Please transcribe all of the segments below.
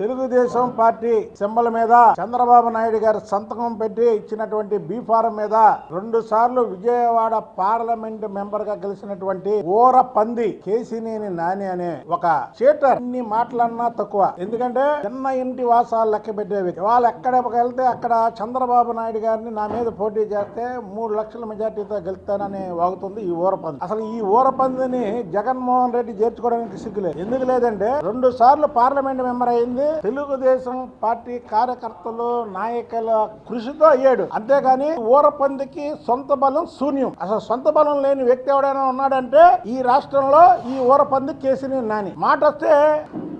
Telugu Desam party symbol మీద చంద్రబాబు నాయుడు గారు సంతకం పెట్టి ఇచ్చినటువంటి బీ ఫారం మీద రెండు సార్లు విజయవాడ పార్లమెంట్ మెంబర్గా గెలిచినటువంటి ఓర పంది కేసినేని నాని అనే ఒక చీటర్. ఇన్ని మాటలన్నా తక్కువ. ఎందుకంటే చిన్న ఇంటి వాసాలు లెక్క పెట్టేవి. వాళ్ళు ఎక్కడికి వెళ్తే అక్కడ చంద్రబాబు నాయుడు గారిని నా మీద పోటీ చేస్తే మూడు లక్షల మెజార్టీతో గెలుస్తానని వాగుతుంది ఈ ఊరపంది అసలు ఈ ఊరపందిని జగన్మోహన్ రెడ్డి చేర్చుకోవడానికి సిగ్గులేదు. ఎందుకు లేదంటే రెండు సార్లు పార్లమెంట్ మెంబర్ అయింది తెలుగుదేశం పార్టీ కార్యకర్తలు నాయకుల కృషితో అయ్యాడు. అంతేగాని ఊరపందికి సొంత బలం శూన్యం. అసలు సొంత బలం లేని వ్యక్తి ఎవడైనా ఉన్నాడంటే ఈ రాష్ట్రంలో ఈ ఊరపంది కేసీని నాని. మాట వస్తే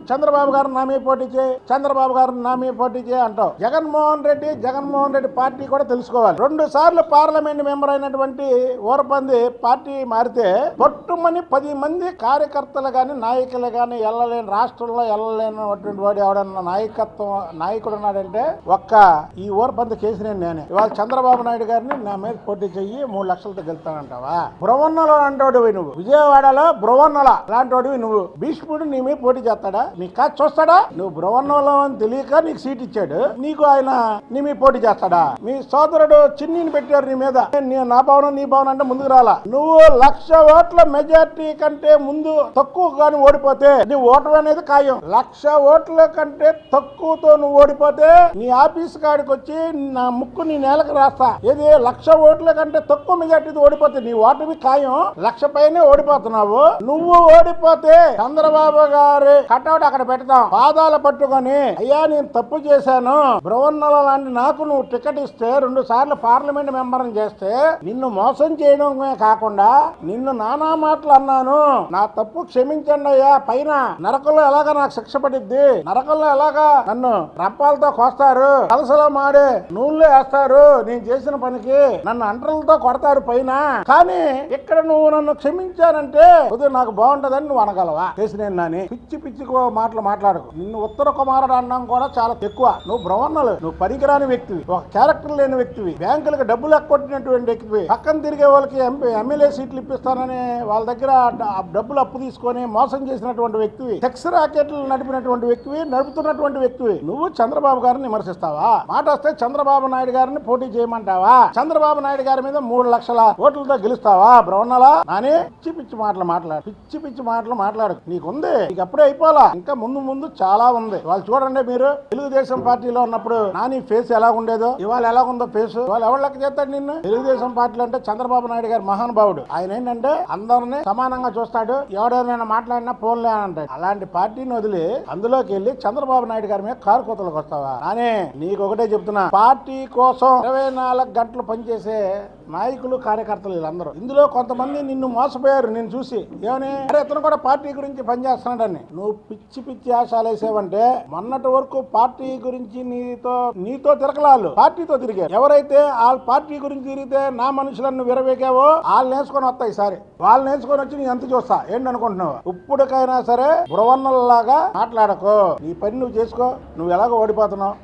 చంద్రబాబు గారు నా పోటీ చేయి చంద్రబాబు గారు నా పోటీ చేయి అంటావు. జగన్మోహన్ రెడ్డి జగన్మోహన్ రెడ్డి పార్టీ కూడా తెలుసుకోవాలి. రెండు సార్లు పార్లమెంట్ మెంబర్ అయినటువంటి ఓరపంది పార్టీ మారితే పొట్టుమని పది మంది కార్యకర్తలు కానీ నాయకులు కానీ వెళ్ళలేని రాష్ట్రంలో వెళ్ళలేనటువంటి వాడు ఎవడన్నా నాయకత్వం నాయకుడు ఉన్నాడంటే ఒక్క ఈ ఓరపంది కేసినేని నేనే ఇవాళ చంద్రబాబు నాయుడు గారిని నా మీద పోటీ చెయ్యి మూడు లక్షలతో గెలుతానంటావా బ్రవన్నలో అంటాడువి నువ్వు. విజయవాడలో బ్రవన్నల లాంటి నువ్వు. భీష్ముడు నీ మీద పోటీ చేస్తాడా? నీ కాదు చూస్తాడా? నువ్వు బ్రవన్నలో అని తెలియక నీకు సీట్ ఇచ్చాడు. నీకు ఆయన నీ పోటీ చేస్తాడా? మీ సోదరుడు చిన్ని పెట్టారు నీ మీద. నా భవనం నీ భవనం అంటే ముందుకు రాలా. నువ్వు లక్ష ఓట్ల మెజార్టీ కంటే ముందు తక్కువ కానీ ఓడిపోతే నీ ఓటమి అనేది ఖాయం. లక్ష ఓట్ల కంటే తక్కువతో నువ్వు ఓడిపోతే నీ ఆఫీస్ కాడికి వచ్చి నా ముక్కు నీ నేలకు రాస్తా. ఏది? లక్ష ఓట్ల కంటే తక్కువ మెజార్టీతో ఓడిపోతే నీ ఓటమి ఖాయం. లక్ష పైనే ఓడిపోతున్నావు. నువ్వు ఓడిపోతే చంద్రబాబు గారి కటౌట్ అక్కడ పెడతాం. పాదాలు పట్టుకొని అయ్యా నేను తప్పు చేశాను. బ్రవన్నల లాంటి నాకు నువ్వు టికెట్ ఇస్తే రెండు సార్లు పార్లమెంట్ మెంబర్ చేస్తే నిన్ను మోసం చేయడమే కాకుండా నిన్ను నానా మాటలు అన్నాను. నా తప్పు క్షమించండి అయ్యా. పైన నరకంలో ఎలాగా నాకు శిక్ష పడిద్ది? నరకంలో ఎలాగా నన్ను రప్పాలతో కోస్తారు? కలసలో మాడే నూనెలో వేస్తారు? నేను చేసిన పనికి నన్ను అంటలతో కొడతారు పైన. కానీ ఇక్కడ నువ్వు నన్ను క్షమించానంటే నాకు బాగుంటదని నువ్వు అనగలవా? చేసిన నాని. పిచ్చి పిచ్చి కో- మాటలు మాట్లాడకు. నిన్ను ఉత్తర కుమారుడు అనడం కూడా చాలా ఎక్కువ. నువ్వు బ్రహ్మణలు నువ్వు పనికిరాని వ్యక్తివి ఒక క్యారెక్టర్ లేని వ్యక్తివి. బ్యాంకులకు డబ్బులు ఎక్కొట్టినటువంటి వ్యక్తివి. పక్కన తిరిగే వాళ్ళకి ఎంపీ ఎమ్మెల్యే సీట్లు ఇప్పిస్తానని వాళ్ళ దగ్గర డబ్బులు అప్పు తీసుకొని మోసం చేసినటువంటి వ్యక్తివి. సెక్స్ రాకెట్లు నడిపినటువంటి వ్యక్తివి నడుపుతున్నటువంటి వ్యక్తివి. నువ్వు చంద్రబాబు గారిని విమర్శిస్తావా? మాట వస్తే చంద్రబాబు నాయుడు గారిని పోటీ చేయమంటావా? చంద్రబాబు నాయుడు గారి మీద మూడు లక్షల ఓట్లతో గెలుస్తావా? బ్రహ్మణలా? అని పిచ్చి పిచ్చి మాటలు మాట్లాడు. పిచ్చి పిచ్చి మాటలు మాట్లాడు. నీకుంది. నీకు అప్పుడే అయిపోలా ఇంకా ముందు ముందు చాలా ఉంది. వాళ్ళు చూడండి మీరు తెలుగుదేశం పార్టీలో ఉన్నప్పుడు నాని ఫేస్ ఎలా ఉండేదో ఇవాళ ఎలా ఉందో ఫేస్. ఇవాళ ఎవరు లెక్క చేస్తాడు నిన్ను? తెలుగుదేశం పార్టీలో అంటే చంద్రబాబు నాయుడు గారు మహానుభావుడు ఆయన ఏంటంటే అందరిని సమానంగా చూస్తాడు ఎవడైనా మాట్లాడినా ఫోన్లే అంటాడు. అలాంటి పార్టీని వదిలి అందులోకి వెళ్ళి చంద్రబాబు నాయుడు గారి మీద కారు కోతలకు వస్తావా? నానే నీకు ఒకటే చెప్తున్నా. పార్టీ కోసం ఇరవై నాలుగు గంటలు పనిచేసే నాయకులు కార్యకర్తలు వీళ్ళందరూ. ఇందులో కొంతమంది నిన్ను మోసపోయారు నేను చూసి. ఏమని? అరే ఇతను కూడా పార్టీ గురించి పనిచేస్తున్నాడని. నువ్వు పిచ్చి పిచ్చి ఆశాలు వేసావంటే మొన్నటి వరకు పార్టీ గురించి నీతో నీతో తిరగలాలు. పార్టీతో తిరిగారు ఎవరైతే వాళ్ళ పార్టీ గురించి తిరిగితే నా మనుషులను విరవేకావో వాళ్ళు నేర్చుకొని వస్తాయి ఈసారి. వాళ్ళు నేర్చుకొని వచ్చి నీ ఎంత చూస్తా. ఏంటనుకుంటున్నావు ఇప్పటికైనా సరే బృవన్నలాగా మాట్లాడకు. నీ పని నువ్వు చేసుకో. నువ్వు ఎలాగో ఓడిపోతున్నావు.